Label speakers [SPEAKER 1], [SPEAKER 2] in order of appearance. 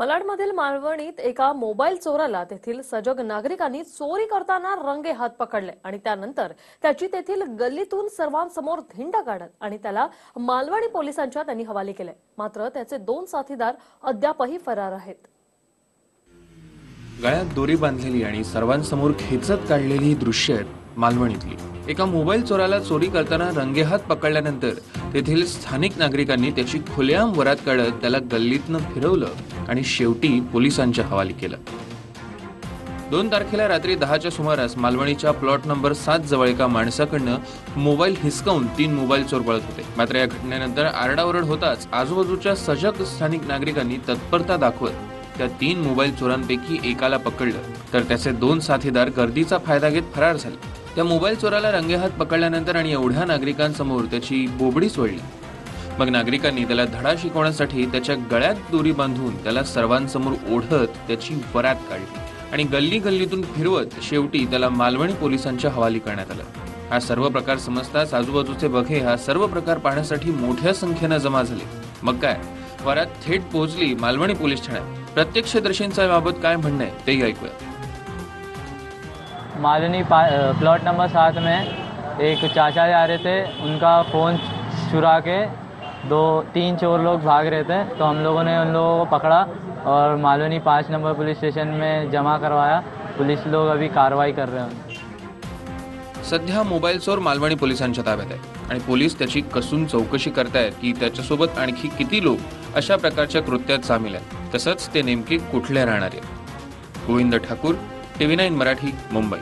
[SPEAKER 1] मलाडमधील मालवणीत एका मोबाईल चोराला तेथील सजग नागरिकांनी चोरी करताना रंगे हात पकडले आणि त्यानंतर त्याची तेथील गल्लीतून सर्वांसमोर धिंड काढत आणि त्याला मालवणी पोलिसांच्या त्यांनी हवाले केले. मात्र त्याचे दोन साथीदार अद्यापही फरार आहेत.
[SPEAKER 2] गळ्यात दोरी बांधलेली आणि सर्वांसमोर खेचत काढलेली ही दृश्य आहेत मालवणीतली. एका मोबाईल चोराला चोरी करताना रंगेहात पकडल्यानंतर तेथील स्थानिक नागरिकांनी त्याची खुलेआम वरात काढत त्याला गल्लीतनं फिरवलं. आणि शेवटी पोलिसांच्या हवाली केलं. दोन तारखेला रात्री दहाच्या सुमारास मालवणीच्या प्लॉट नंबर सात जवळ एका माणसाकडनं मोबाईल हिसकावून तीन मोबाईल चोर पळत होते. मात्र या घटनेनंतर आरडाओरड होताच आजूबाजूच्या सजग स्थानिक नागरिकांनी तत्परता दाखवत त्या तीन मोबाईल चोरांपैकी एकाला पकडलं. तर त्याचे दोन साथीदार गर्दीचा फायदा घेत फरार झाले. त्या मोबाईल चोराला रंगेहात पकडल्यानंतर आणि एवढ्या नागरिकांसमोर त्याची बोबडी सोडली. मग नागरिकांनी त्याला धडा शिकवण्यासाठी त्याच्या गळ्यात दोरी बांधून त्याला सर्वांसमोर ओढत त्याची वरात काढली. आणि गल्ली गल्लीतून फिरवत शेवटी त्याला मालवणी पोलिसांच्या हवाली करण्यात आलं. हा सर्व प्रकार समजताच आजूबाजूचे बघे हा सर्व प्रकार पाहण्यासाठी मोठ्या संख्येनं जमा झाले. मग काय? वरात थेट पोहोचली मालवणी पोलीस ठाण्यात. प्रत्यक्षदर्शींच्या बाबत काय म्हणणं आहे तेही ऐकूया.
[SPEAKER 3] मालनी प्लॉट नंबर सात में एक चाचा जा रहे थे उनका फ़ोन चुरा के दो तीन चोर लोग भाग रहे थे तो हम लोगों ने उन लोगों को पकड़ा और मालवनी पाँच नंबर पुलिस स्टेशन में जमा करवाया। पुलिस लोग अभी कार्रवाई कर रहे हैं।
[SPEAKER 2] सध्या मोबाईल चोर मालवणी पोलिसांच्या ताब्यात आहे आणि पोलीस त्याची कसून चौकशी करतायत की त्याच्यासोबत आणखी किती लोक अशा प्रकारच्या कृत्यात सामील आहेत. तसंच ते नेमके कुठले राहणार आहेत? Govind Thakur TV nine Marathi Mumbai.